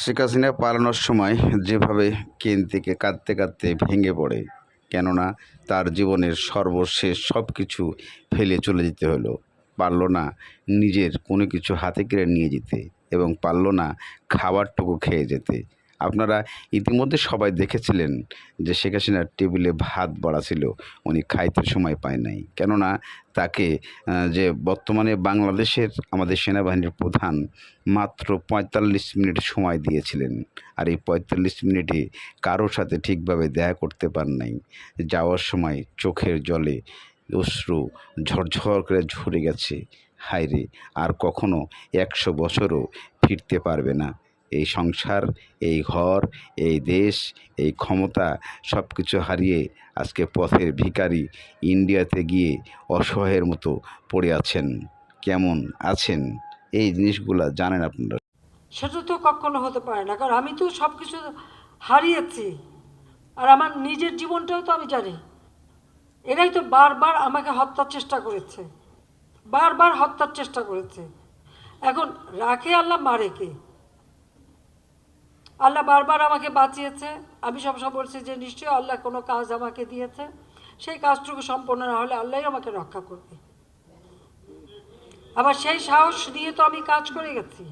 শেখ হাসিনা পালানোর সময় যেভাবে কেন থেকে কাঁদতে কাঁদতে ভেঙে পড়ে, কেননা তার জীবনের সর্বশেষ সব কিছু ফেলে চলে যেতে হলো। পারল না নিজের কোনো কিছু হাতে কেড়ে নিয়ে যেতে এবং পারল না খাবারটুকু খেয়ে যেতে। আপনারা ইতিমধ্যে সবাই দেখেছিলেন যে শেখ হাসিনার টেবিলে ভাত বাড়া ছিল, উনি খাইতে সময় পায় নাই। কেননা তাকে যে বর্তমানে বাংলাদেশের আমাদের সেনাবাহিনীর প্রধান মাত্র পঁয়তাল্লিশ মিনিট সময় দিয়েছিলেন আর এই পঁয়তাল্লিশ মিনিটে কারোর সাথে ঠিকভাবে দেখা করতে পার নাই। যাওয়ার সময় চোখের জলে অশ্রু ঝরঝর করে ঝরে গেছে। হায়রে, আর কখনো একশো বছরও ফিরতে পারবে না। এই সংসার, এই ঘর, এই দেশ, এই ক্ষমতা সব কিছু হারিয়ে আজকে পথের ভিখারি ইন্ডিয়াতে গিয়ে অসহায়ের মতো পড়ে আছেন। কেমন আছেন? এই জিনিসগুলা জানেন আপনারা। সেটা তো কখনো হতে পারে না, কারণ আমি তো সব কিছু হারিয়েছি। আর আমার নিজের জীবনটাও তো আমি জানি। এরাই তো বারবার আমাকে হত্যার চেষ্টা করেছে। বারবার হত্যার চেষ্টা করেছে। এখন রাখে আল্লাহ মারে কে? আল্লাহ বারবার আমাকে বাঁচিয়েছে। আমি সবসময় বলছি যে, নিশ্চয়ই আল্লাহ কোনো কাজ আমাকে দিয়েছে। সেই কাজটুকু সম্পন্ন না হলে আল্লাহ আমাকে রক্ষা করবে। আবার সেই সাহস দিয়ে তো আমি কাজ করে গেছি।